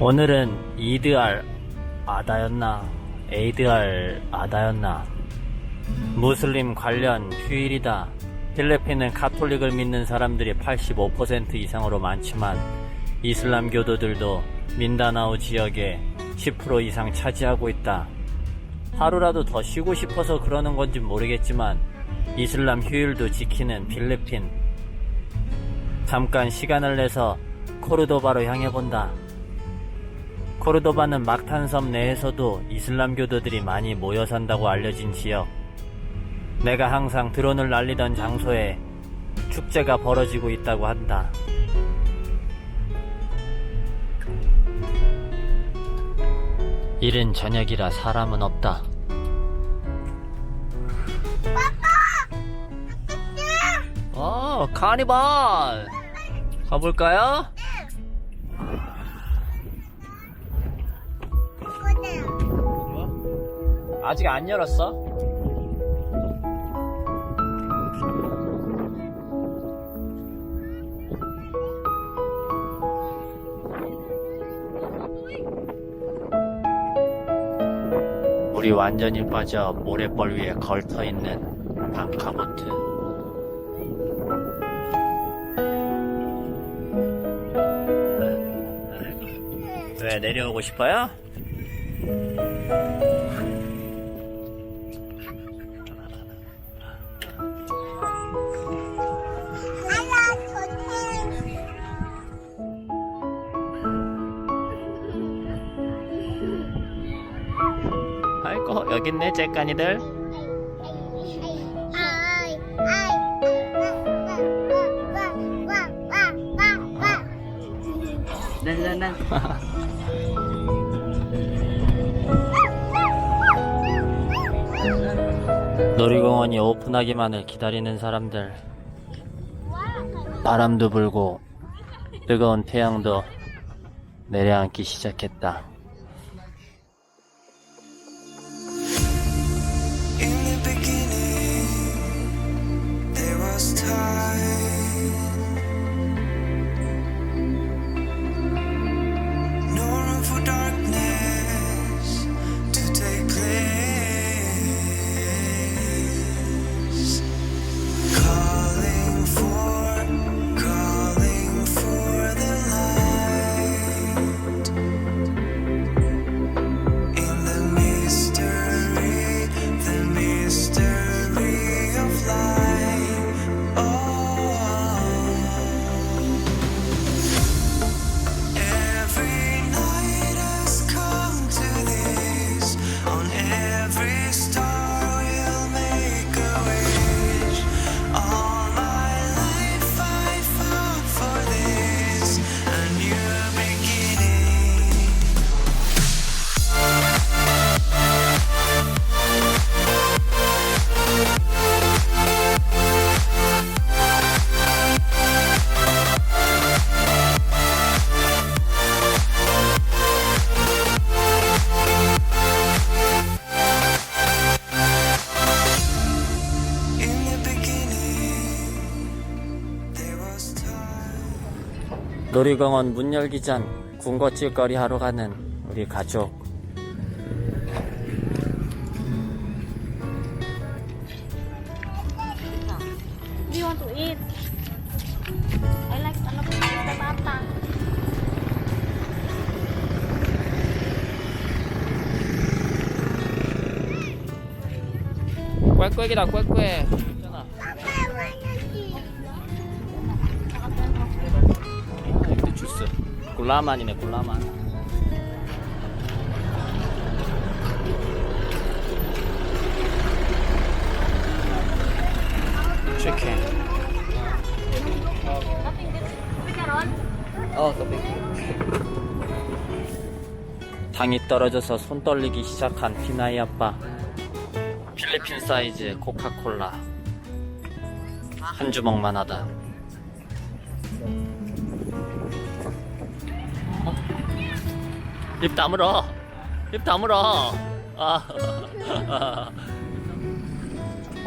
오늘은 이드알 아다였나 에이드알 아다였나 무슬림 관련 휴일이다. 필리핀은 카톨릭을 믿는 사람들이 85% 이상으로 많지만 이슬람교도들도 민다나오 지역에 10% 이상 차지하고 있다. 하루라도 더 쉬고 싶어서 그러는 건지 모르겠지만 이슬람 휴일도 지키는 필리핀. 잠깐 시간을 내서 코르도바로 향해 본다. 코르도바는 막탄섬 내에서도 이슬람교도들이 많이 모여 산다고 알려진 지역. 내가 항상 드론을 날리던 장소에 축제가 벌어지고 있다고 한다. 이른 저녁이라 사람은 없다. 어, 카니발! 가볼까요? 아직 안 열었어? 물이 완전히 빠져 모래벌 위에 걸터 있는 방카보트. 왜 내려오고 싶어요? 여기 있네 째까니들. 놀이공원이 오픈하기만을 기다리는 사람들. 바람도 불고 뜨거운 태양도 내려앉기 시작했다 놀이공원 문 열기 전 군것질거리 하러 가는 우리 가족 Do you want to eat? I like ano po, batata. 꽥꽥이다 꽥꽥 굴라만이네 굴라만 치킨? 어, 당이 떨어져서 손 떨리기 시작한 피나이 아빠. 필리핀 사이즈 코카콜라. 한 주먹만 하다. 입 다물어. 입 다물어. 아,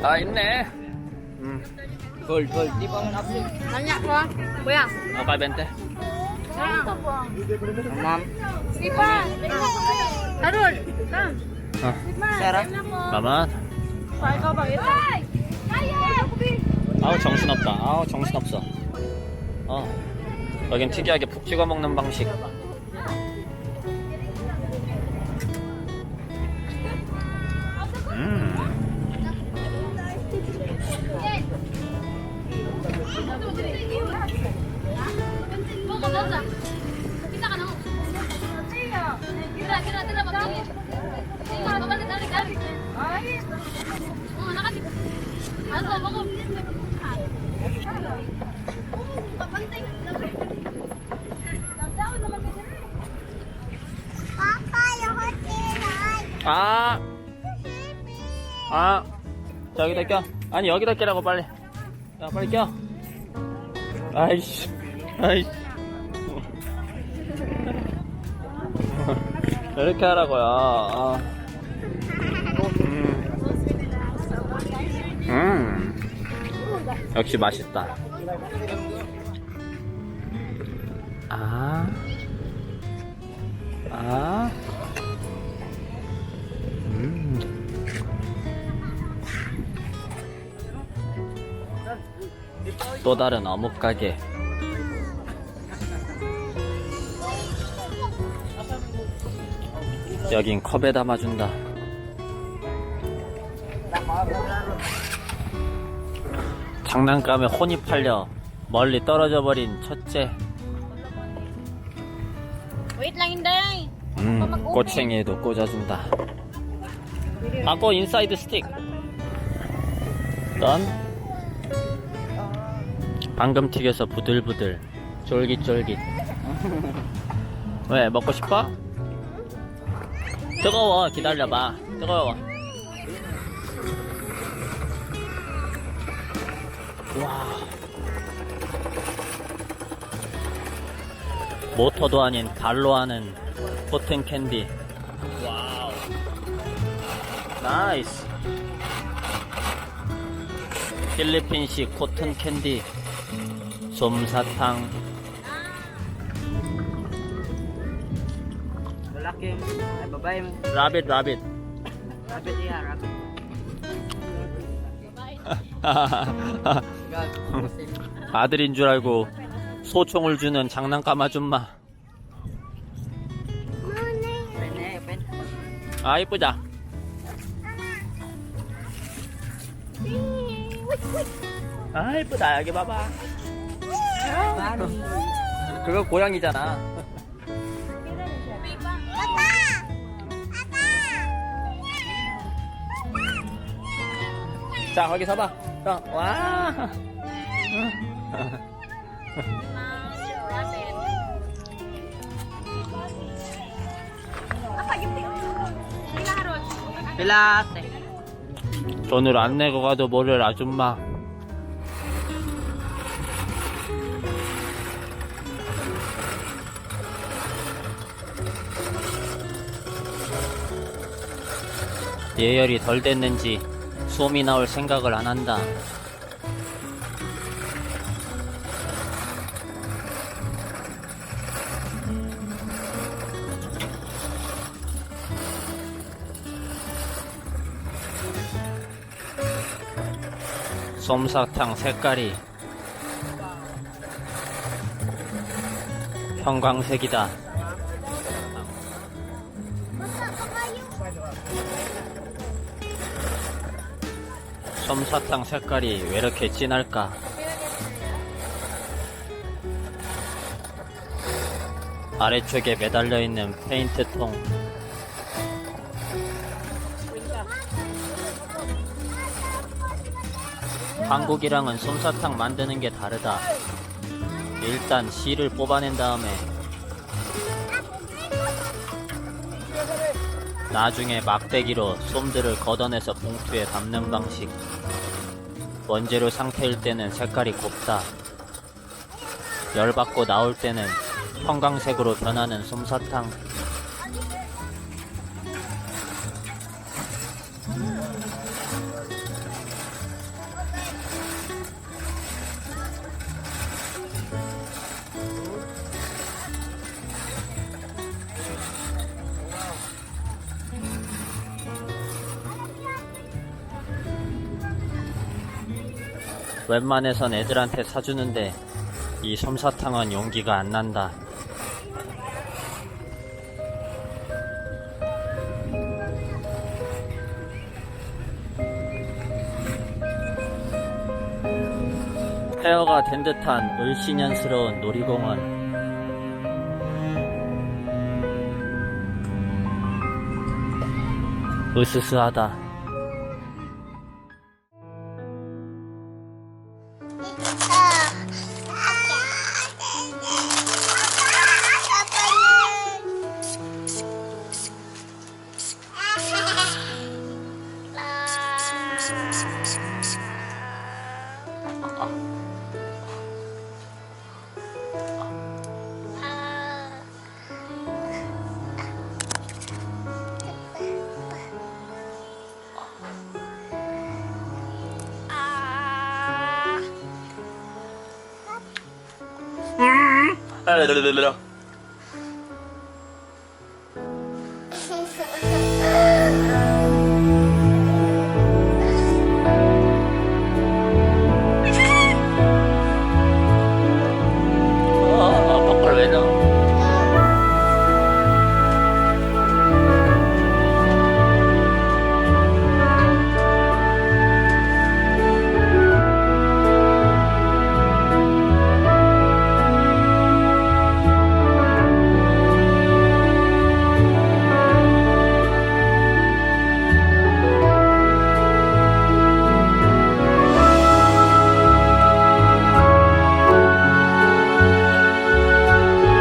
아 있네. 음. Di pa man upload. Banyak ko. Kuya. 아까 벤테. 어. Sarah. Pa, ikaw ba? Ito. 아우 정신 없다. 아우 정신 없어. 어. 여긴 특이하게 푹 찍어 먹는 방식. 아. 아. 자, 여기다 껴. 아니, 여기다 끼라고, 빨리. 야, 빨리 껴. 아이씨. 아이씨. 이렇게 하라고요. 아. 음. 음. 역시 맛있다. 아. 아. 음. 또 다른 어묵 가게. 여긴 컵에 담아준다. 장난감에 혼이 팔려 멀리 떨어져 버린 첫째. Wait lang, Inday. 음, 꼬챙이에도 꽂아준다. 바꿔 인사이드 스틱. 넌 방금 튀겨서 부들부들 쫄깃쫄깃. 왜 먹고 싶어? 뜨거워 기다려봐. 뜨거워. 와. 모터도 아닌 발로 하는 코튼 캔디. 와우. 나이스. 필리핀식 코튼 캔디. 솜사탕. Lalaki. Ay, babae. 라빗 라빗. Rabbit iya, rabbit. 아들인 줄 알고 소총을 주는 장난감 아줌마. Eh. 아 이쁘다. 아 이쁘다 여기 봐봐. 그거 고양이잖아. 자 거기 서봐. 자, 와. Pila ate. 돈을 안 내고 가도 모를 아줌마. 예열이 덜 됐는지 솜이 나올 생각을 안 한다. 솜사탕 색깔이 형광색이다. 솜사탕 색깔이 왜 이렇게 진할까? 아래쪽에 매달려 있는 페인트 통. 한국이랑은 솜사탕 만드는 게 다르다. 일단 씨를 뽑아낸 다음에 나중에 막대기로 솜들을 걷어내서 봉투에 담는 방식. 원재료 상태일 때는 색깔이 곱다. 열받고 나올 때는 형광색으로 변하는 솜사탕. 웬만해선 애들한테 사주는데 이 솜사탕은 용기가 안 난다. 폐허가 된 듯한 을씨년스러운 놀이공원. 으스스하다. Mm.